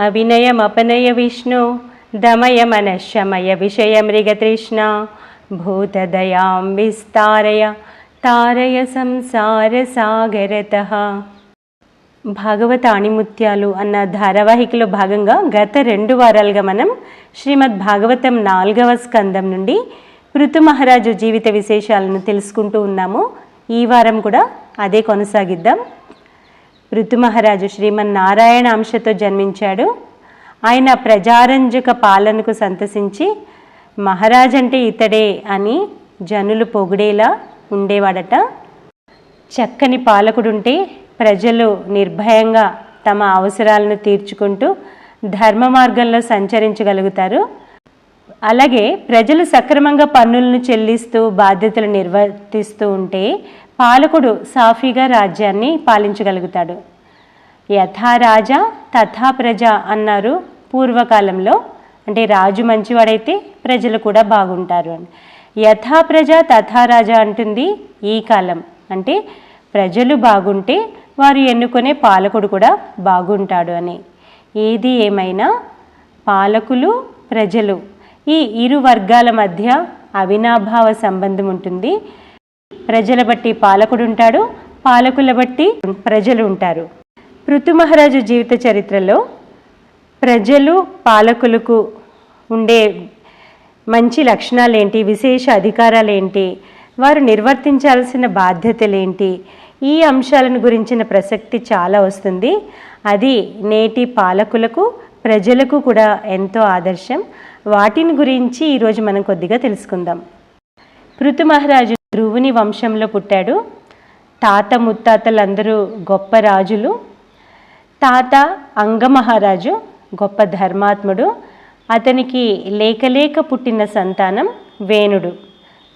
అవినయమపనయ విష్ణు దమయ మనశమయ విషయ మృగతృష్ణ భూతదయాం విస్తారయ తారయ సంసార సాగరత భాగవత అణిముత్యాలు అన్న ధారావాహికలో భాగంగా గత రెండు వారాలుగా మనం శ్రీమద్ భాగవతం నాలుగవ స్కందం నుండి మహారాజు జీవిత విశేషాలను తెలుసుకుంటూ ఉన్నాము. ఈ వారం కూడా అదే కొనసాగిద్దాం. ఋతుమహారాజు మహారాజు శ్రీమన్నారాయణ అంశతో జన్మించాడు. ఆయన ప్రజారంజక పాలనకు సంతసించి మహారాజ్ అంటే ఇతడే అని జనులు పొగిడేలా ఉండేవాడట. చక్కని పాలకుడుంటే ప్రజలు నిర్భయంగా తమ అవసరాలను తీర్చుకుంటూ ధర్మ మార్గంలో సంచరించగలుగుతారు. అలాగే ప్రజలు సక్రమంగా పన్నులను చెల్లిస్తూ బాధ్యతలు నిర్వర్తిస్తూ ఉంటే పాలకుడు సాఫీగా రాజ్యాన్ని పాలించగలుగుతాడు. యథా రాజా తథా ప్రజ అన్నారు పూర్వకాలంలో. అంటే రాజు మంచివాడైతే ప్రజలు కూడా బాగుంటారు అని. యథా ప్రజ తథా రాజా అంటుంది ఈ కాలం. అంటే ప్రజలు బాగుంటే వారు ఎన్నుకునే పాలకుడు కూడా బాగుంటాడు అని. ఏది ఏమైనా పాలకులు ప్రజలు ఈ ఇరు వర్గాల మధ్య అవినాభావ సంబంధం ఉంటుంది. ప్రజల బట్టి పాలకుడు ఉంటాడు పాలకుల బట్టి ప్రజలు ఉంటారు పృథు మహారాజు జీవిత చరిత్రలో ప్రజలు పాలకులకు ఉండే మంచి లక్షణాలు ఏంటి విశేష అధికారాలు ఏంటి వారు నిర్వర్తించాల్సిన బాధ్యతలు ఏంటి ఈ అంశాలను గురించిన ప్రసక్తి చాలా వస్తుంది. అది నేటి పాలకులకు ప్రజలకు కూడా ఎంతో ఆదర్శం. వాటిని గురించి ఈరోజు మనం కొద్దిగా తెలుసుకుందాం. పృథు మహారాజు ధ్రువుని వంశంలో పుట్టాడు. తాత ముత్తాతలందరూ గొప్ప రాజులు. తాత అంగమహారాజు గొప్ప ధర్మాత్ముడు. అతనికి లేకలేక పుట్టిన సంతానం వేణుడు.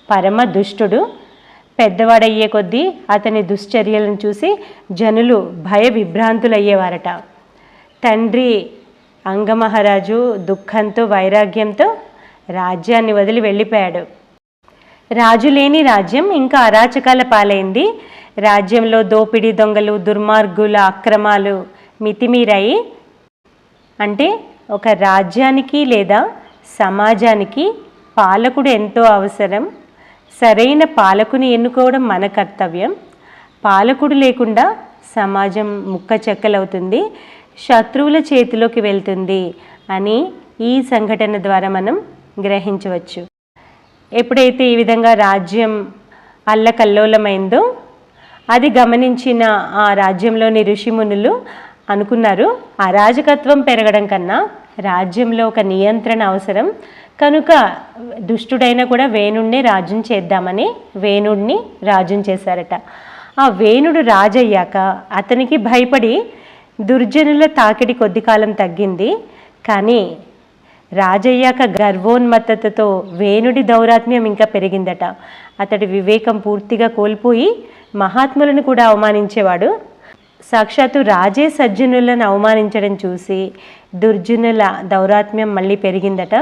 పరమ దుష్టుడు. పెద్దవాడయ్యే కొద్దీ అతని దుశ్చర్యలను చూసి జనులు భయ విభ్రాంతులయ్యేవారట తండ్రి అంగమహారాజు దుఃఖంతో వైరాగ్యంతో రాజ్యాన్ని వదిలి వెళ్ళిపోయాడు. రాజు లేని రాజ్యం ఇంకా అరాచకాల పాలైంది. రాజ్యంలో దోపిడీ దొంగలు దుర్మార్గుల అక్రమాలు మితిమీరాయి. అంటే ఒక రాజ్యానికి లేదా సమాజానికి పాలకుడు ఎంతో అవసరం. సరైన పాలకుని ఎన్నుకోవడం మన కర్తవ్యం. పాలకుడు లేకుండా సమాజం ముక్క చెక్కలవుతుంది శత్రువుల చేతిలోకి వెళ్తుంది అని ఈ సంఘటన ద్వారా మనం గ్రహించవచ్చు. ఎప్పుడైతే ఈ విధంగా రాజ్యం అల్లకల్లోలమైందో అది గమనించిన ఆ రాజ్యంలోని ఋషిమునులు అనుకున్నారు అరాజకత్వం పెరగడం కన్నా రాజ్యంలో ఒక నియంత్రణ అవసరం. కనుక దుష్టుడైనా కూడా వేణుణ్ణే రాజ్యం చేద్దామని వేణుడిని రాజ్యం చేశారట. ఆ వేణుడు రాజయ్యాక అతనికి భయపడి దుర్జనుల తాకిడి కొద్ది కాలం తగ్గింది. కానీ రాజయ్యాక గర్వోన్మత్తతతో వేణుడి దౌరాత్మ్యం ఇంకా పెరిగిందట. అతడి వివేకం పూర్తిగా కోల్పోయి మహాత్ములను కూడా అవమానించేవాడు. సాక్షాత్తు రాజే సజ్జనులను అవమానించడం చూసి దుర్జనుల దౌరాత్మ్యం మళ్ళీ పెరిగిందట.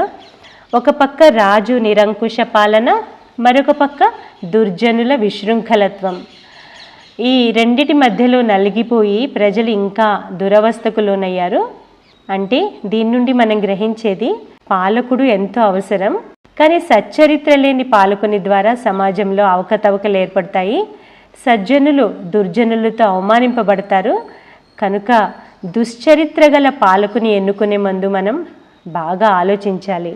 ఒక పక్క రాజు నిరంకుశ పాలన మరొక పక్క దుర్జనుల విశృంఖలత్వం. ఈ రెండిటి మధ్యలో నలిగిపోయి ప్రజలు ఇంకా దురవస్థకు లోనయ్యారు. అంటే దీని నుండి మనం గ్రహించేది పాలకుడు ఎంతో అవసరం. కానీ సచ్చరిత్ర లేని పాలకుని ద్వారా సమాజంలో అవకతవకలు ఏర్పడతాయి. సజ్జనులు దుర్జనులతో అవమానింపబడతారు. కనుక దుశ్చరిత్ర గల పాలకుని ఎన్నుకునే ముందు మనం బాగా ఆలోచించాలి.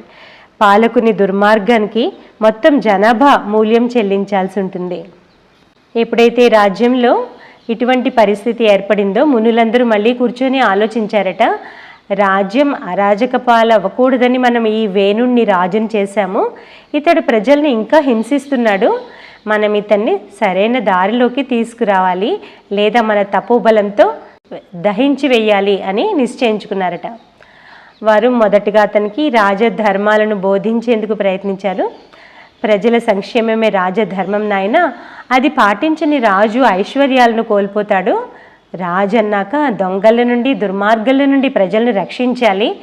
పాలకుని దుర్మార్గానికి మొత్తం జనాభా మూల్యం చెల్లించాల్సి ఉంటుంది. ఎప్పుడైతే రాజ్యంలో ఇటువంటి పరిస్థితి ఏర్పడిందో మునులందరూ మళ్ళీ కూర్చొని ఆలోచించారట రాజ్యం అరాజక అవ్వకూడదని మనం ఈ వేణుణ్ణి రాజుని చేశాము. ఇతడు ప్రజల్ని ఇంకా హింసిస్తున్నాడు. మనం ఇతన్ని సరైన దారిలోకి తీసుకురావాలి లేదా మన తపోబలంతో దహించి వేయాలి అని నిశ్చయించుకున్నారట. వారు మొదటగా అతనికి రాజధర్మాలను బోధించేందుకు ప్రయత్నించారు. ప్రజల సంక్షేమమే రాజధర్మం నాయన. అది పాటించని రాజు ఐశ్వర్యాలను కోల్పోతాడు. రాజు అన్నాక దొంగల నుండి దుర్మార్గుల నుండి ప్రజలను రక్షించాలి.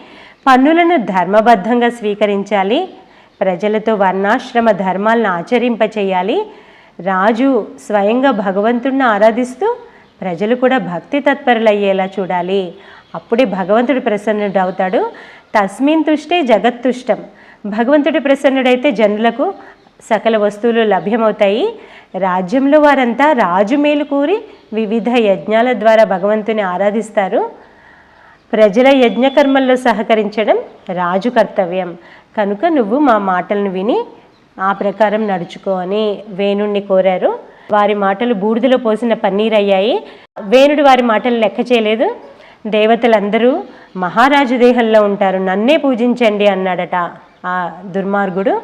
పన్నులను ధర్మబద్ధంగా స్వీకరించాలి. ప్రజలతో వర్ణాశ్రమ ధర్మాలను ఆచరింపచేయాలి. రాజు స్వయంగా భగవంతుడిని ఆరాధిస్తూ ప్రజలు కూడా భక్తి తత్పరులయ్యేలా చూడాలి. అప్పుడే భగవంతుడు ప్రసన్నుడు అవుతాడు తస్మిన్ తుష్టే జగత్తుష్టం. భగవంతుడి ప్రసన్నుడైతే జనులకు సకల వస్తువులు లభ్యమవుతాయి. రాజ్యంలో వారంతా రాజు మేలు కూరి వివిధ యజ్ఞాల ద్వారా భగవంతుని ఆరాధిస్తారు. ప్రజల యజ్ఞకర్మల్లో సహకరించడం రాజు కర్తవ్యం. కనుక నువ్వు మా మాటలను విని ఆ ప్రకారం నడుచుకో అని వేణుణ్ణి కోరారు. వారి మాటలు బూడిదలో పోసిన పన్నీర్ అయ్యాయి. వేణుడు వారి మాటలు లెక్క చేయలేదు. దేవతలందరూ మహారాజు దేహంలో ఉంటారు. నన్నే పూజించండి అన్నాడట ఆ దుర్మార్గుడు.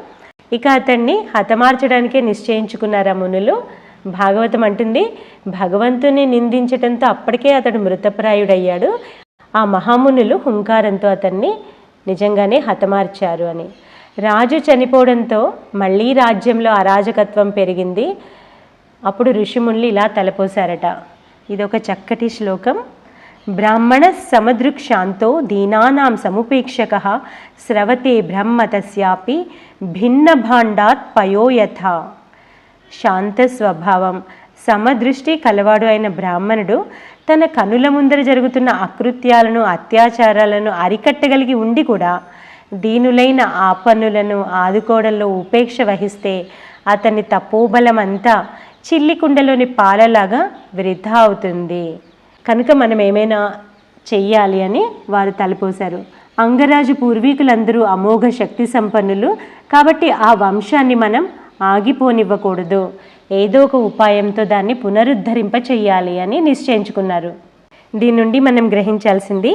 ఇక అతన్ని హతమార్చడానికే నిశ్చయించుకున్నారు ఆ మునులు? భాగవతం అంటుంది భగవంతుని నిందించటంతో అప్పటికే అతడు మృతప్రాయుడయ్యాడు. ఆ మహామునులు హుంకారంతో అతన్ని నిజంగానే హతమార్చారు అని. రాజు చనిపోవడంతో మళ్ళీ రాజ్యంలో అరాజకత్వం పెరిగింది. అప్పుడు ఋషిమునులు ఇలా తలపోశారట. ఇది ఒక చక్కటి శ్లోకం. బ్రాహ్మణ సమదృక్షాంతో దీనానాం సముపేక్షక స్రవతే బ్రహ్మ తస్యాపి భిన్న భాండాత్ పయోయథ శాంత స్వభావం సమదృష్టి కలవాడు అయిన బ్రాహ్మణుడు తన కనుల ముందర జరుగుతున్న అకృత్యాలను అత్యాచారాలను అరికట్టగలిగి ఉండి కూడా దీనులైన ఆపన్నులను ఆదుకోవడంలో ఉపేక్ష వహిస్తే అతని తపోబలమంతా చిల్లికుండలోని పాలలాగా వృధా అవుతుంది. కనుక మనం ఏమైనా చెయ్యాలి అని వారు తలపోశారు. అంగరాజు పూర్వీకులందరూ అమోఘ శక్తి సంపన్నులు కాబట్టి ఆ వంశాన్ని మనం ఆగిపోనివ్వకూడదు. ఏదో ఒక ఉపాయంతో దాన్ని పునరుద్ధరింప చెయ్యాలి అని నిశ్చయించుకున్నారు. దీని నుండి మనం గ్రహించాల్సింది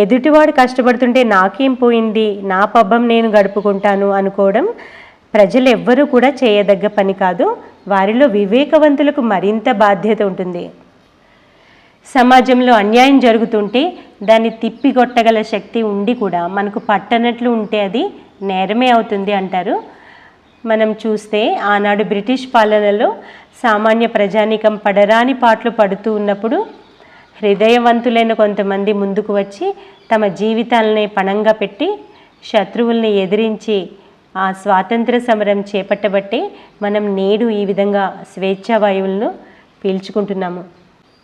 ఎదుటివాడు కష్టపడుతుంటే నాకేం పోయింది నా పబ్బం నేను గడుపుకుంటాను అనుకోవడం ప్రజలు ఎవ్వరూ కూడా చేయదగ్గ పని కాదు. వారిలో వివేకవంతులకు మరింత బాధ్యత ఉంటుంది. సమాజంలో అన్యాయం జరుగుతుంటే దాన్ని తిప్పికొట్టగల శక్తి ఉండి కూడా మనకు పట్టనట్లు ఉంటే అది నేరమే అవుతుంది అంటారు. మనం చూస్తే ఆనాడు బ్రిటిష్ పాలనలో సామాన్య ప్రజానీకం పడరాని పాటలు పడుతూ ఉన్నప్పుడు హృదయవంతులైన కొంతమంది ముందుకు వచ్చి తమ జీవితాలని పణంగా పెట్టి శత్రువుల్ని ఎదిరించి ఆ స్వాతంత్ర సమరం చేపట్టబట్టి మనం నేడు ఈ విధంగా స్వేచ్ఛా వాయువులను పీల్చుకుంటున్నాము.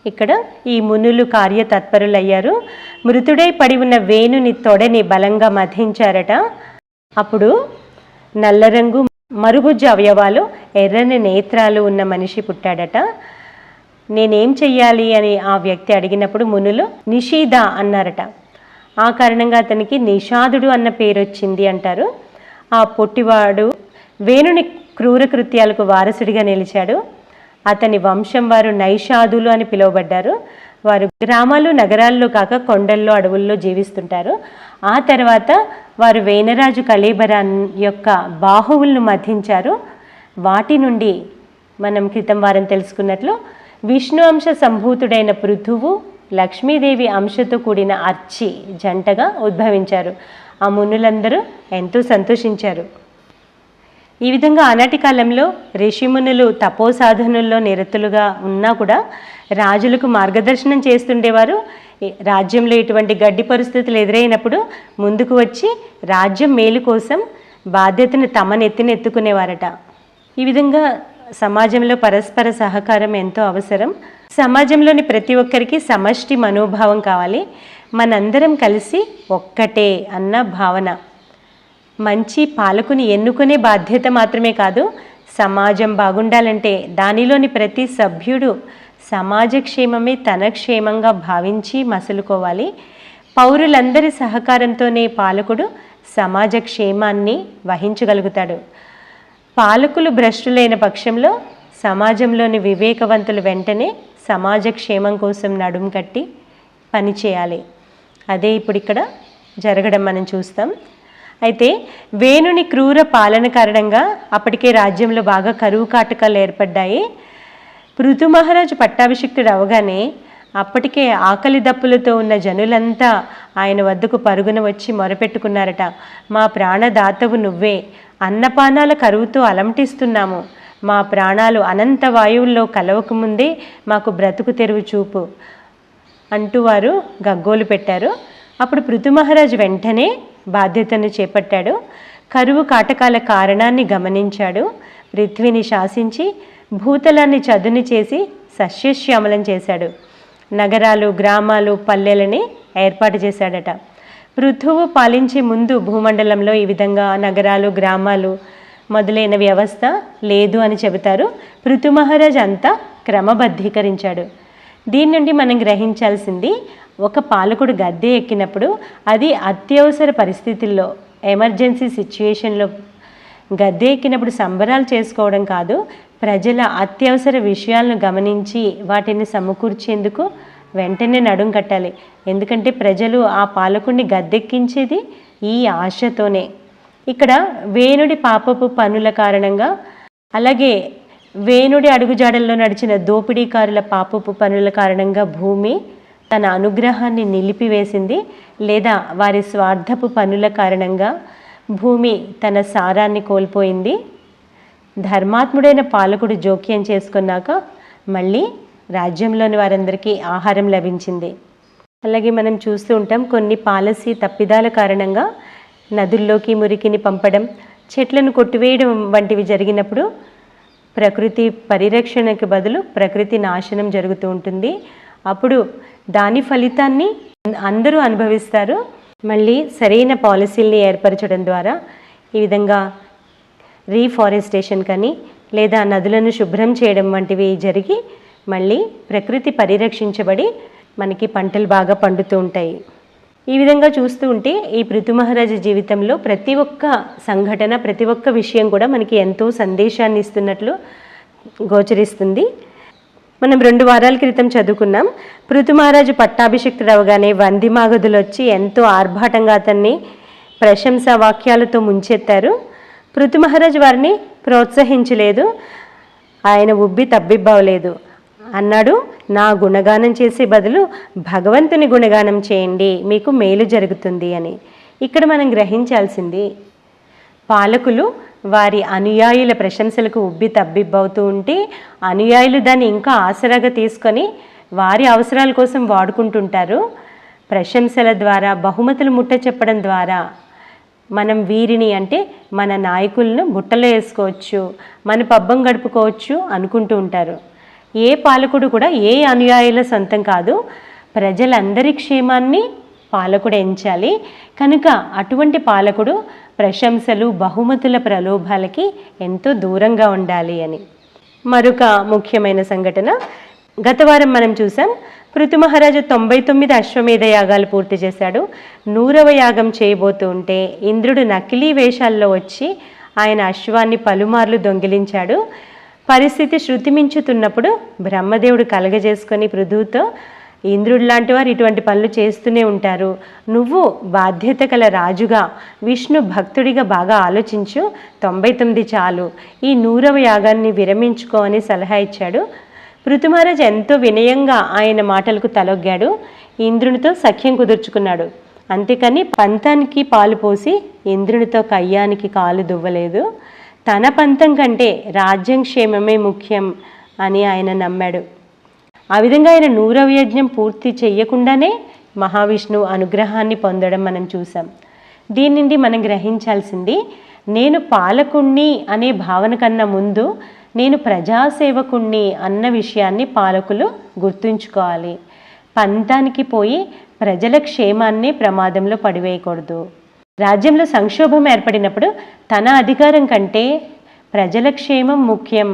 ఇక్కడ ఈ మునులు కార్యతత్పరులయ్యారు. మృతుడై పడి ఉన్న వేణుని తొడని బలంగా మధించారట. అప్పుడు నల్లరంగు మరుగుజ్జు అవయవాలు ఎర్రని నేత్రాలు ఉన్న మనిషి పుట్టాడట. నేనేం చెయ్యాలి అని ఆ వ్యక్తి అడిగినప్పుడు మునులు నిషీద అన్నారట. ఆ కారణంగా అతనికి నిషాదుడు అన్న పేరు వచ్చింది అంటారు. ఆ పొట్టివాడు వేణుని క్రూర కృత్యాలకు వారసుడిగా నిలిచాడు. అతని వంశం వారు నైషాదులు అని పిలువబడ్డారు. వారు గ్రామాలు నగరాల్లో కాక కొండల్లో అడవుల్లో జీవిస్తుంటారు. ఆ తర్వాత వారు వేనరాజు కళీబరాన్ యొక్క బాహువులను మధించారు. వాటి నుండి మనం క్రితం వారం తెలుసుకున్నట్లు విష్ణు అంశ సంభూతుడైన పృథువు లక్ష్మీదేవి అంశతో కూడిన అర్చి జంటగా ఉద్భవించారు. ఆ మునులందరూ ఎంతో సంతోషించారు. ఈ విధంగా ఆనాటి కాలంలో ఋషిమునులు తపో సాధనల్లో నిరతులుగా ఉన్నా కూడా రాజులకు మార్గదర్శనం చేస్తుండేవారు. రాజ్యంలో ఇటువంటి గడ్డి పరిస్థితులు ఎదురైనప్పుడు ముందుకు వచ్చి రాజ్యం మేలు కోసం బాధ్యతను తమ నెత్తిన ఎత్తుకునేవారట. ఈ విధంగా సమాజంలో పరస్పర సహకారం ఎంతో అవసరం. సమాజంలోని ప్రతి ఒక్కరికి సమష్టి మనోభావం కావాలి. మనందరం కలిసి ఒక్కటే అన్న భావన. మంచి పాలకుని ఎన్నుకునే బాధ్యత మాత్రమే కాదు సమాజం బాగుండాలంటే దానిలోని ప్రతి సభ్యుడు సమాజ క్షేమమే తన క్షేమంగా భావించి మసులుకోవాలి. పౌరులందరి సహకారంతోనే పాలకుడు సమాజ క్షేమాన్ని వహించగలుగుతాడు. పాలకులు భ్రష్టులైన పక్షంలో సమాజంలోని వివేకవంతులు వెంటనే సమాజ క్షేమం కోసం నడుం కట్టి పనిచేయాలి. అదే ఇప్పుడు ఇక్కడ జరగడం మనం చూస్తాం. అయితే వేణుని క్రూర పాలన కారణంగా అప్పటికే రాజ్యంలో బాగా కరువు కాటకాలు ఏర్పడ్డాయి. పృథు మహారాజు పట్టాభిషిక్తుడు అవగానే అప్పటికే ఆకలి దప్పులతో ఉన్న జనులంతా ఆయన వద్దకు పరుగున వచ్చి మొరపెట్టుకున్నారట. మా ప్రాణదాతవు నువ్వే అన్నపానాల కరువుతో అలంటిస్తున్నాము మా ప్రాణాలు అనంత వాయువుల్లో కలవకముందే మాకు బ్రతుకు తెరువు చూపు అంటూ వారు గగ్గోలు పెట్టారు. అప్పుడు పృథు మహారాజు వెంటనే బాధ్యతను చేపట్టాడు. కరువు కాటకాల కారణాన్ని గమనించాడు. పృథ్వీని శాసించి భూతలాన్ని చదును చేసి సస్యశ్యామలం చేశాడు. నగరాలు గ్రామాలు పల్లెలని ఏర్పాటు చేశాడట. పృథువు పాలించే ముందు భూమండలంలో ఈ విధంగా నగరాలు గ్రామాలు మొదలైన వ్యవస్థ లేదు అని చెబుతారు. పృథు మహారాజ్ అంతా క్రమబద్ధీకరించాడు. దీని నుండి మనం గ్రహించాల్సింది ఒక పాలకుడు గద్దె ఎక్కినప్పుడు అది అత్యవసర పరిస్థితుల్లో ఎమర్జెన్సీ సిచ్యుయేషన్లో గద్దె ఎక్కినప్పుడు సంబరాలు చేసుకోవడం కాదు ప్రజల అత్యవసర విషయాలను గమనించి వాటిని సమకూర్చేందుకు వెంటనే నడుం కట్టాలి. ఎందుకంటే ప్రజలు ఆ పాలకుడిని గద్దెక్కించేది ఈ ఆశతోనే. ఇక్కడ వేణుడి పాపపు పనుల కారణంగా అలాగే వేణుడి అడుగుజాడల్లో నడిచిన దోపిడీకారుల పాపపు పనుల కారణంగా భూమి తన అనుగ్రహాన్ని నిలిపివేసింది లేదా వారి స్వార్థపు పనుల కారణంగా భూమి తన సారాన్ని కోల్పోయింది. ధర్మాత్ముడైన పాలకుడు జోక్యం చేసుకున్నాక మళ్ళీ రాజ్యంలోని వారందరికీ ఆహారం లభించింది. అలాగే మనం చూస్తూ ఉంటాం కొన్ని పాలసీ తప్పిదాల కారణంగా నదుల్లోకి మురికిని పంపడం చెట్లను కొట్టివేయడం వంటివి జరిగినప్పుడు ప్రకృతి పరిరక్షణకు బదులు ప్రకృతి నాశనం జరుగుతూ ఉంటుంది. అప్పుడు దాని ఫలితాన్ని అందరూ అనుభవిస్తారు. మళ్ళీ సరైన పాలసీల్ని ఏర్పరచడం ద్వారా ఈ విధంగా రీఫారెస్టేషన్ కానీ లేదా నదులను శుభ్రం చేయడం వంటివి జరిగి మళ్ళీ ప్రకృతి పరిరక్షించబడి మనకి పంటలు బాగా పండుతూ ఉంటాయి. ఈ విధంగా చూస్తూ ఉంటే ఈ పృథు మహారాజు జీవితంలో ప్రతి ఒక్క సంఘటన ప్రతి ఒక్క విషయం కూడా మనకి ఎంతో సందేశాన్ని ఇస్తున్నట్లు గోచరిస్తుంది. మనం రెండు వారాల క్రితం చదువుకున్నాం. పృథు మహారాజు పట్టాభిషిక్తుడు అవగానే వందిమాగదులు వచ్చి ఎంతో ఆర్భాటంగా అతన్ని ప్రశంసా వాక్యాలతో ముంచెత్తారు. పృథు మహారాజు వారిని ప్రోత్సహించలేదు. ఆయన ఉబ్బి తబ్బిబ్బవలేదు. అన్నాడు. నా గుణగానం చేసే బదులు భగవంతుని గుణగానం చేయండి మీకు మేలు జరుగుతుంది అని. ఇక్కడ మనం గ్రహించాల్సింది పాలకులు వారి అనుయాయుల ప్రశంసలకు ఉబ్బి తబ్బిబ్బవుతూ ఉంటే అనుయాయులు దాన్ని ఇంకా ఆసరాగా తీసుకొని వారి అవసరాల కోసం వాడుకుంటుంటారు. ప్రశంసల ద్వారా బహుమతులు ముట్ట చెప్పడం ద్వారా మనం వీరిని అంటే మన నాయకులను బుట్టలో వేసుకోవచ్చు మన పబ్బం గడుపుకోవచ్చు అనుకుంటూ ఉంటారు. ఏ పాలకుడు కూడా ఏ అనుయాయుల సొంతం కాదు. ప్రజలందరి క్షేమాన్ని పాలకుడు ఎంచాలి. కనుక అటువంటి పాలకుడు ప్రశంసలు బహుమతుల ప్రలోభాలకి ఎంతో దూరంగా ఉండాలి అని. మరొక ముఖ్యమైన సంఘటన. గత వారం మనం చూసాం పృథుమహారాజు తొంభై తొమ్మిది అశ్వమేధ యాగాలు పూర్తి చేశాడు. నూరవ యాగం చేయబోతూ ఉంటే ఇంద్రుడు నకిలీ వేషాల్లో వచ్చి ఆయన అశ్వాన్ని పలుమార్లు దొంగిలించాడు. పరిస్థితి శృతిమించుతున్నప్పుడు బ్రహ్మదేవుడు కలగజేసుకొని పృథువుతో ఇంద్రుడు లాంటి వారు ఇటువంటి పనులు చేస్తూనే ఉంటారు. నువ్వు బాధ్యత గల రాజుగా విష్ణు భక్తుడిగా బాగా ఆలోచించు. తొంభై తొమ్మిది చాలు. ఈ నూరవ యాగాన్ని విరమించుకో అని సలహా ఇచ్చాడు. పృథుమహారాజ్ ఎంతో వినయంగా ఆయన మాటలకు తలొగ్గాడు. ఇంద్రునితో సఖ్యం కుదుర్చుకున్నాడు. అంతేకాని పంతానికి పాలు పోసి ఇంద్రునితో కయ్యానికి కాలు దువ్వలేదు. తన పంతం కంటే రాజ్యం క్షేమమే ముఖ్యం అని ఆయన నమ్మాడు. ఆ విధంగా ఆయన నూరవ యజ్ఞం పూర్తి చెయ్యకుండానే మహావిష్ణువు అనుగ్రహాన్ని పొందడం మనం చూసాం దీని నుండి మనం గ్రహించాల్సింది నేను పాలకుణ్ణి అనే భావన కన్నా ముందు నేను ప్రజాసేవకుణ్ణి అన్న విషయాన్ని పాలకులు గుర్తుంచుకోవాలి. పంతానికి పోయి ప్రజల క్షేమాన్ని ప్రమాదంలో పడివేయకూడదు. రాజ్యంలో సంక్షోభం ఏర్పడినప్పుడు తన అధికారం కంటే ప్రజల క్షేమం ముఖ్యం.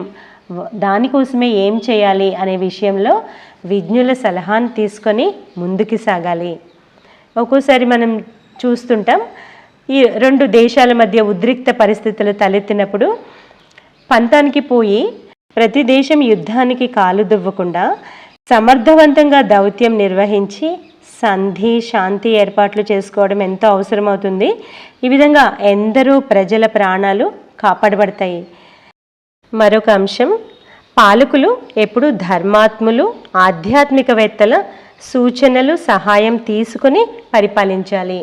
దానికోసమే ఏం చేయాలి అనే విషయంలో విజ్ఞుల సలహాను తీసుకొని ముందుకు సాగాలి. ఒక్కోసారి మనం చూస్తుంటాం ఈ రెండు దేశాల మధ్య ఉద్రిక్త పరిస్థితులు తలెత్తినప్పుడు పంతానికి పోయి ప్రతి దేశం యుద్ధానికి కాలు దువ్వకుండా సమర్థవంతంగా దౌత్యం నిర్వహించి సంధి శాంతి ఏర్పాట్లు చేసుకోవడం ఎంతో అవసరమవుతుంది. ఈ విధంగా ఎందరో ప్రజల ప్రాణాలు కాపాడబడతాయి. మరొక అంశం పాలకులు ఎప్పుడు ధర్మాత్ములు ఆధ్యాత్మికవేత్తల సూచనలు సహాయం తీసుకుని పరిపాలించాలి.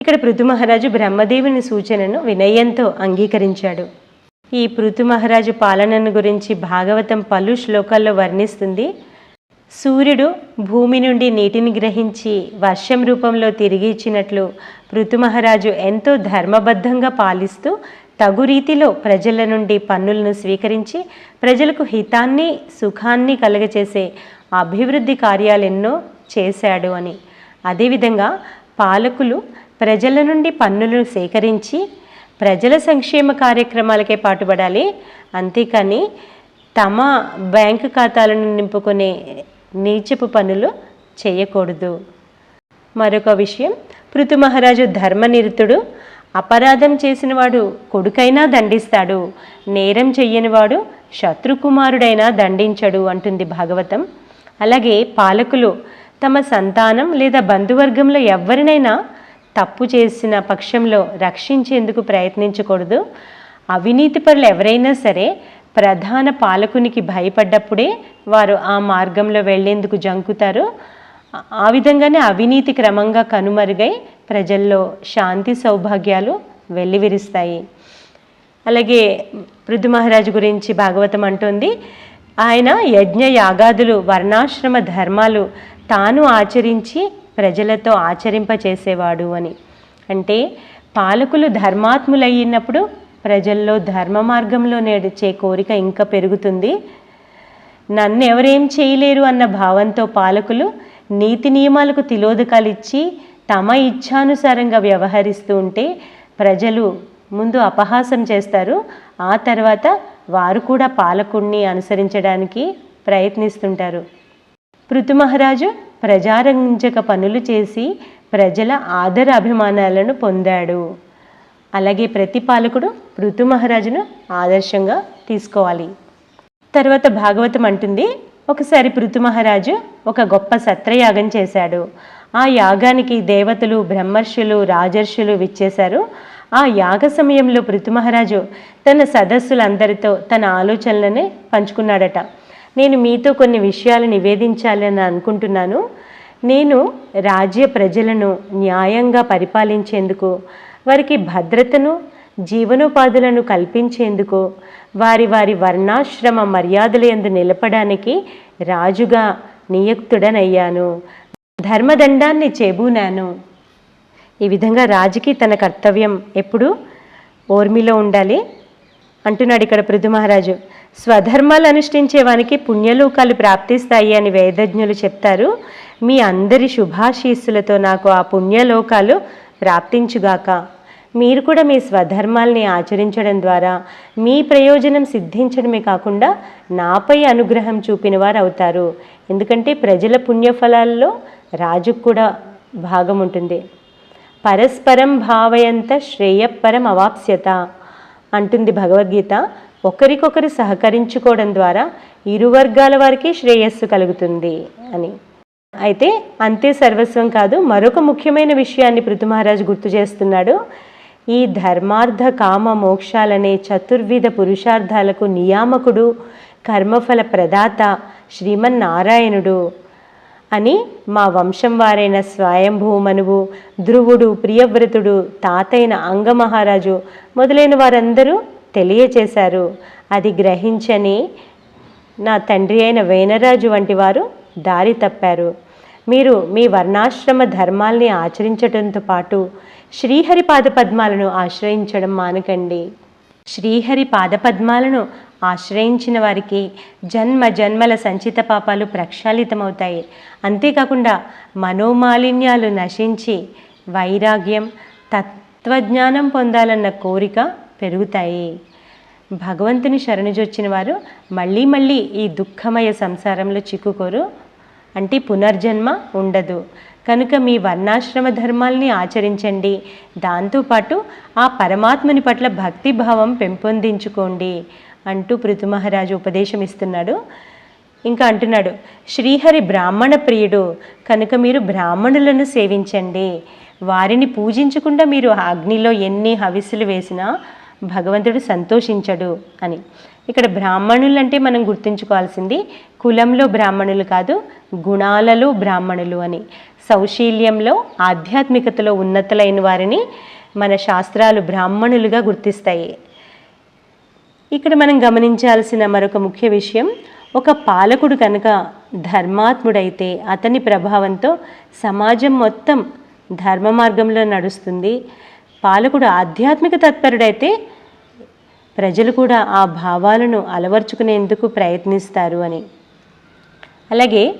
ఇక్కడ పృథు మహారాజు బ్రహ్మదేవుని సూచనను వినయంతో అంగీకరించాడు. ఈ పృథు మహారాజు పాలనను గురించి భాగవతం పలు శ్లోకాల్లో వర్ణిస్తుంది. సూర్యుడు భూమి నుండి నీటిని గ్రహించి వర్షం రూపంలో తిరిగి ఇచ్చినట్లు పృథుమహారాజు ఎంతో ధర్మబద్ధంగా పాలిస్తూ తగు రీతిలో ప్రజల నుండి పన్నులను స్వీకరించి ప్రజలకు హితాన్ని సుఖాన్ని కలగచేసే అభివృద్ధి కార్యాలెన్నో చేశాడు అని. అదేవిధంగా పాలకులు ప్రజల నుండి పన్నులను సేకరించి ప్రజల సంక్షేమ కార్యక్రమాలకే పాటుపడాలి. అంతేకాని తమ బ్యాంకు ఖాతాలను నింపుకునే నీచపు పనులు చేయకూడదు. మరొక విషయం పృథు ధర్మనిరుతుడు అపరాధం చేసినవాడు కొడుకైనా దండిస్తాడు నేరం చెయ్యనివాడు శత్రుకుమారుడైనా దండించడు అంటుంది భాగవతం. అలాగే పాలకులు తమ సంతానం లేదా బంధువర్గంలో ఎవరినైనా తప్పు చేసిన పక్షంలో రక్షించేందుకు ప్రయత్నించకూడదు. అవినీతి పరులు ఎవరైనా సరే ప్రధాన పాలకునికి భయపడ్డప్పుడే వారు ఆ మార్గంలో వెళ్ళేందుకు జంకుతారు. ఆ- విధంగానే అవినీతి క్రమంగా కనుమరుగై ప్రజల్లో శాంతి సౌభాగ్యాలు వెల్లివిరుస్తాయి. అలాగే పృథు మహారాజు గురించి భాగవతం అంటోంది. ఆయన యజ్ఞ యాగాదులు వర్ణాశ్రమ ధర్మాలు తాను ఆచరించి ప్రజలతో ఆచరింపచేసేవాడు అని. అంటే పాలకులు ధర్మాత్ములయ్యినప్పుడు ప్రజల్లో ధర్మ మార్గంలో నడిచే కోరిక ఇంకా పెరుగుతుంది. నన్ను ఎవరేం చేయలేరు అన్న భావంతో పాలకులు నీతి నియమాలకు తిలోదకాలు ఇచ్చి తమ ఇచ్ఛానుసారంగా వ్యవహరిస్తూ ఉంటే ప్రజలు ముందు అపహాసం చేస్తారు. ఆ తర్వాత వారు కూడా పాలకుణ్ణి అనుసరించడానికి ప్రయత్నిస్తుంటారు. పృథుమహారాజు ప్రజారంజక పనులు చేసి ప్రజల ఆదర అభిమానాలను పొందాడు. అలాగే ప్రతి పాలకుడు ఋతు మహారాజును ఆదర్శంగా తీసుకోవాలి. తర్వాత భాగవతం అంటుంది ఒకసారి పృథు మహారాజు ఒక గొప్ప సత్రయాగం చేశాడు. ఆ యాగానికి దేవతలు బ్రహ్మర్షులు రాజర్షులు విచ్చేశారు. ఆ యాగ సమయంలో పృథు మహారాజు తన సదస్సులందరితో తన ఆలోచనలనే పంచుకున్నాడట. నేను మీతో కొన్ని విషయాలు నివేదించాలని అనుకుంటున్నాను. నేను రాజ్య ప్రజలను న్యాయంగా పరిపాలించేందుకు వారికి భద్రతను జీవనోపాధులను కల్పించేందుకు వారి వారి వర్ణాశ్రమ మర్యాదల యందు నిలపడానికి రాజుగా నియుక్తుడనయ్యాను. ధర్మదండాన్ని చేబూనాను. ఈ విధంగా రాజుకి తన కర్తవ్యం ఎప్పుడు? ఓర్మిలో ఉండాలి? అంటున్నాడు ఇక్కడ పృథు మహారాజు. స్వధర్మాలు అనుష్ఠించే వానికి పుణ్యలోకాలు ప్రాప్తిస్తాయి అని వేదజ్ఞులు చెప్తారు. మీ అందరి శుభాశీస్సులతో నాకు ఆ పుణ్యలోకాలు ప్రాప్తించుగాక మీరు కూడా మీ స్వధర్మాల్ని ఆచరించడం ద్వారా మీ ప్రయోజనం సిద్ధించడమే కాకుండా నాపై అనుగ్రహం చూపిన వారు అవుతారు ఎందుకంటే ప్రజల పుణ్యఫలాల్లో రాజుకు కూడా భాగం ఉంటుంది. పరస్పరం భావయంత శ్రేయపరం అవాప్స్యత అంటుంది భగవద్గీత. ఒకరికొకరు సహకరించుకోవడం ద్వారా ఇరు వర్గాల వారికి శ్రేయస్సు కలుగుతుంది అని. అయితే అంతే సర్వస్వం కాదు మరొక ముఖ్యమైన విషయాన్ని పృథుమహారాజు గుర్తు చేస్తున్నాడు. ఈ ధర్మార్థ కామ మోక్షాలనే చతుర్విధ పురుషార్థాలకు నియామకుడు కర్మఫల ప్రదాత శ్రీమన్నారాయణుడు అని మా వంశం వారైన స్వయంభూమనువు ధ్రువుడు ప్రియవ్రతుడు తాతైన అంగమహారాజు మొదలైన వారందరూ తెలియచేశారు. అది గ్రహించని నా తండ్రి అయిన వేనరాజు వంటి వారు దారి తప్పారు. మీరు మీ వర్ణాశ్రమ ధర్మాల్ని ఆచరించడంతో పాటు శ్రీహరి పాదపద్మాలను ఆశ్రయించడం మానకండి. శ్రీహరి పాదపద్మాలను ఆశ్రయించిన వారికి జన్మ జన్మల సంచిత పాపాలు ప్రక్షాళితమవుతాయి. అంతేకాకుండా మనోమాలిన్యాలు నశించి వైరాగ్యం తత్వజ్ఞానం పొందాలన్న కోరిక పెరుగుతాయి. భగవంతుని శరణుజొచ్చిన వారు మళ్ళీ మళ్ళీ ఈ దుఃఖమయ సంసారంలో చిక్కుకోరు. అంటే పునర్జన్మ ఉండదు. కనుక మీ వర్ణాశ్రమ ధర్మాల్ని ఆచరించండి. దాంతోపాటు ఆ పరమాత్మని పట్ల భక్తిభావం పెంపొందించుకోండి అంటూ పృథుమహారాజు ఉపదేశం ఇస్తున్నాడు. ఇంకా అంటున్నాడు శ్రీహరి బ్రాహ్మణ ప్రియుడు కనుక మీరు బ్రాహ్మణులను సేవించండి. వారిని పూజించకుండా మీరు అగ్నిలో ఎన్ని హవిస్సులు వేసినా భగవంతుడు సంతోషించడు అని. ఇక్కడ బ్రాహ్మణులు అంటే మనం గుర్తుంచుకోవాల్సింది కులంలో బ్రాహ్మణులు కాదు గుణాలలో బ్రాహ్మణులు అని. సౌశీల్యంలో ఆధ్యాత్మికతలో ఉన్నతులైన వారిని మన శాస్త్రాలు బ్రాహ్మణులుగా గుర్తిస్తాయి. ఇక్కడ మనం గమనించాల్సిన మరొక ముఖ్య విషయం ఒక పాలకుడు కనుక ధర్మాత్ముడైతే అతని ప్రభావంతో సమాజం మొత్తం ధర్మ మార్గంలో నడుస్తుంది. పాలకుడు ఆధ్యాత్మిక తత్పరుడైతే ప్రజలు కూడా ఆ భావాలను అలవర్చుకునేందుకు ప్రయత్నిస్తారు అని. అలాగే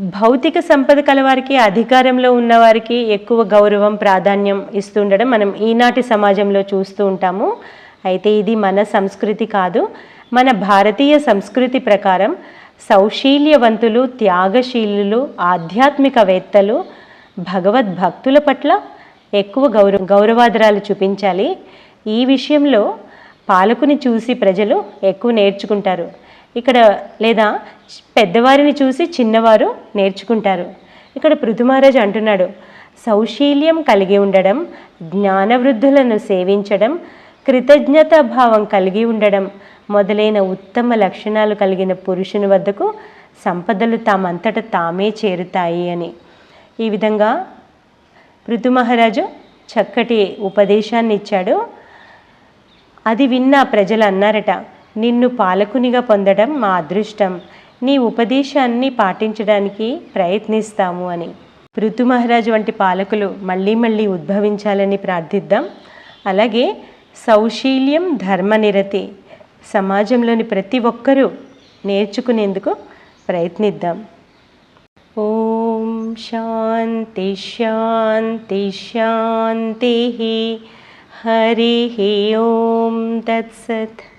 భౌతిక సంపద కలవారికి అధికారంలో ఉన్నవారికి ఎక్కువ గౌరవం ప్రాధాన్యం ఇస్తుండడం మనం ఈనాటి సమాజంలో చూస్తూ ఉంటాము. అయితే ఇది మన సంస్కృతి కాదు. మన భారతీయ సంస్కృతి ప్రకారం సౌశీల్యవంతులు త్యాగశీలులు ఆధ్యాత్మికవేత్తలు భగవద్భక్తుల పట్ల ఎక్కువ గౌరవ గౌరవాదరాలు చూపించాలి. ఈ విషయంలో పాలకుని చూసి ప్రజలు ఎక్కువ నేర్చుకుంటారు. ఇక్కడ లేదా పెద్దవారిని చూసి చిన్నవారు నేర్చుకుంటారు. ఇక్కడ పృథుమహారాజు అంటున్నాడు సౌశీల్యం కలిగి ఉండడం జ్ఞానవృద్ధులను సేవించడం కృతజ్ఞత భావం కలిగి ఉండడం మొదలైన ఉత్తమ లక్షణాలు కలిగిన పురుషుని వద్దకు సంపదలు తామంతట తామే చేరుతాయి అని. ఈ విధంగా పృథు మహారాజు చక్కటి ఉపదేశాన్ని ఇచ్చాడు. అది విన్న ప్రజలు అన్నారట నిన్ను పాలకునిగా పొందడం మా అదృష్టం. నీ ఉపదేశాన్ని పాటించడానికి ప్రయత్నిస్తాము అని. పృథు మహారాజు వంటి పాలకులు మళ్ళీ మళ్ళీ ఉద్భవించాలని ప్రార్థిద్దాం. అలాగే సౌశీల్యం ధర్మనిరతి సమాజంలోని ప్రతి ఒక్కరూ నేర్చుకునేందుకు ప్రయత్నిద్దాం. ఓం శాంతి శాంతి శాంతి. हरिः ॐ तत्सत्।